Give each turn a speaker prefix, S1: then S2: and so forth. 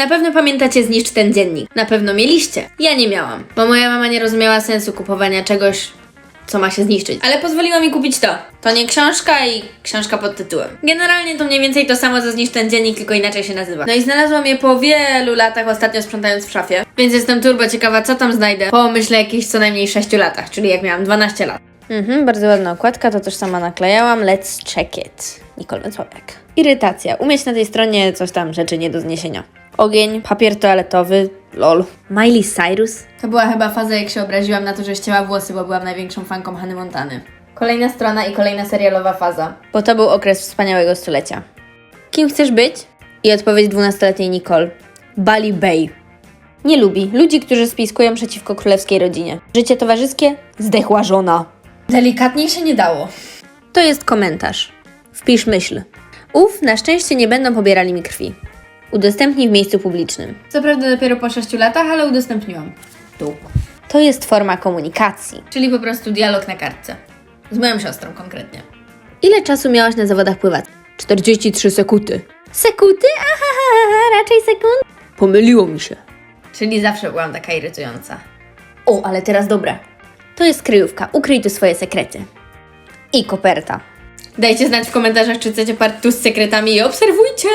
S1: Na pewno pamiętacie Zniszcz ten dziennik. Na pewno mieliście. Ja nie miałam, bo moja mama nie rozumiała sensu kupowania czegoś, co ma się zniszczyć. Ale pozwoliła mi kupić to. To nie książka i książka pod tytułem. Generalnie to mniej więcej to samo co Zniszcz ten dziennik, tylko inaczej się nazywa. No i znalazłam je po wielu latach ostatnio sprzątając w szafie, więc jestem turbo ciekawa co tam znajdę po myślę jakichś co najmniej 6 latach, czyli jak miałam 12 lat. Mhm, bardzo ładna okładka, to też sama naklejałam. Let's check it. Nicole Węcławek. Irytacja. Umieć na tej stronie coś tam rzeczy nie do zniesienia. Ogień, papier toaletowy, lol. Miley Cyrus? To była chyba faza, jak się obraziłam na to, że ścięła włosy, bo byłam największą fanką Hany Montany. Kolejna strona i kolejna serialowa faza. Bo to był okres wspaniałego stulecia. Kim chcesz być? I odpowiedź 12-letniej Nicole. Bali Bay. Nie lubi ludzi, którzy spiskują przeciwko królewskiej rodzinie. Życie towarzyskie? Zdechła żona. Delikatniej się nie dało. To jest komentarz. Wpisz myśl. Uf, na szczęście nie będą pobierali mi krwi. Udostępnij w miejscu publicznym. Co prawda dopiero po 6 latach, ale udostępniłam. Tu. To jest forma komunikacji. Czyli po prostu dialog na kartce. Z moją siostrą konkretnie. Ile czasu miałaś na zawodach pływackich? 43 sekundy. Sekuty? Aha, raczej sekund. Pomyliło mi się. Czyli zawsze byłam taka irytująca. O, ale teraz dobra. To jest kryjówka. Ukryj tu swoje sekrety. I koperta. Dajcie znać w komentarzach, czy chcecie part tu z sekretami i obserwujcie!